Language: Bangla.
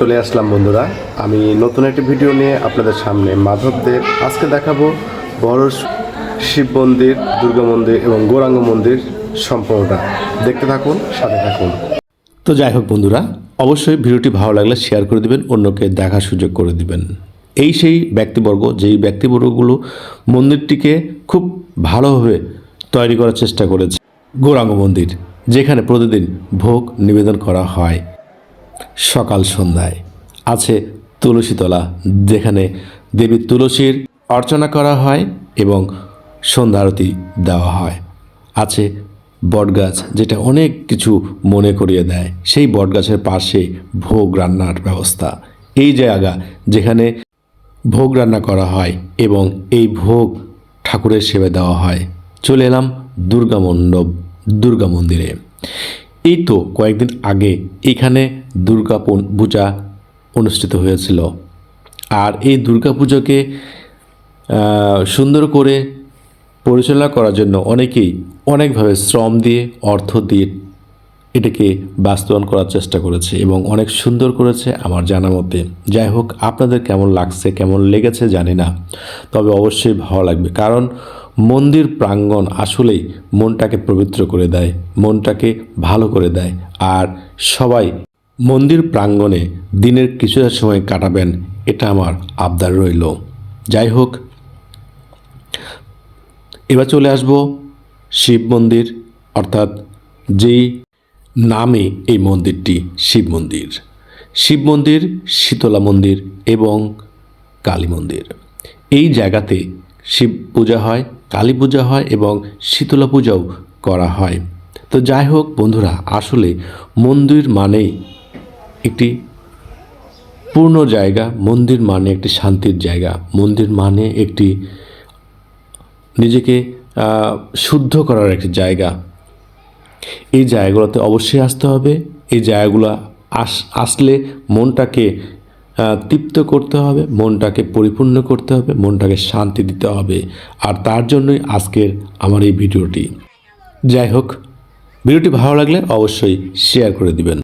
চলে আসলাম বন্ধুরা। আমি নতুন একটি ভিডিও নিয়ে আপনাদের সামনে মাধবদেব আজকে দেখাবো বড় শিব মন্দির, দুর্গা মন্দির এবং গৌরাঙ্গ মন্দির সম্পূর্ণটা দেখতে থাকুন, সাথে থাকুন। তো যাই হোক বন্ধুরা, অবশ্যই ভিডিওটি ভালো লাগলে শেয়ার করে দিবেন, অন্যকে দেখার সুযোগ করে দিবেন। এই সেই ব্যক্তিবর্গ, যেই ব্যক্তিবর্গগুলো মন্দিরটিকে খুব ভালোভাবে তৈরি করার চেষ্টা করেছে। গৌরাঙ্গ মন্দির, যেখানে প্রতিদিন ভোগ নিবেদন করা হয়। সকাল সন্ধ্যায়। আছে তুলসীতলা, যেখানে দেবী তুলসীর অর্চনা করা হয় এবং সন্ধ্যা আরতি দেওয়া হয়। আছে বটগাছ, যেটা অনেক কিছু মনে করিয়ে দেয়। সেই বটগাছের পাশে ভোগ রান্নার ব্যবস্থা। এই জায়গা যেখানে ভোগ রান্না করা হয় এবং এই ভোগ ঠাকুরের সেবা দেওয়া হয়। চলে এলাম দুর্গা মণ্ডপ, দুর্গা মন্দিরে। এই তো কয়েকদিন আগে এখানে দুর্গা পূজা অনুষ্ঠিত হয়েছিল। আর এই দুর্গা পুজোকে সুন্দর করে পরিচালনা করার জন্য অনেকেই অনেকভাবে শ্রম দিয়ে, অর্থ দিয়ে এটাকে বাস্তবায়ন করার চেষ্টা করেছে এবং অনেক সুন্দর করেছে আমার জানা মতে। যাই হোক, আপনাদের কেমন লাগছে, কেমন লেগেছে জানি না, তবে অবশ্যই ভালো লাগবে। কারণ মন্দির প্রাঙ্গণ আসলেই মনটাকে পবিত্র করে দেয়, মনটাকে ভালো করে দেয়। আর সবাই মন্দির প্রাঙ্গণে দিনের কিছুটা সময় কাটাবেন, এটা আমার আবদার রইল। যাই হোক, এবার চলে আসব শিব মন্দির, অর্থাৎ যেই নামে এই মন্দিরটি শিব মন্দির। শিব মন্দির, শীতলা মন্দির এবং কালী মন্দির। এই জায়গাতে শিব পূজা হয় কালী পূজা হয় এবং শীতলা পূজাও করা হয়। তো যাই হোক বন্ধুরা, আসলে মন্দির মানেই একটি পূর্ণ জায়গা, মন্দির মানে একটি শান্তির জায়গা। মন্দির মানে একটি নিজেকে শুদ্ধ করার একটি জায়গা। এই জায়গাগুলোতে অবশ্যই আসতে হবে। এই জায়গাগুলো আস, আসলে মনটাকে তৃপ্ত করতে হবে, মনটাকে পরিপূর্ণ করতে হবে, মনটাকে শান্তি দিতে হবে। আর তার জন্যই আজকের আমার এই ভিডিওটি। যাই হোক, ভিডিওটি ভালো লাগলে অবশ্যই শেয়ার করে দিবেন।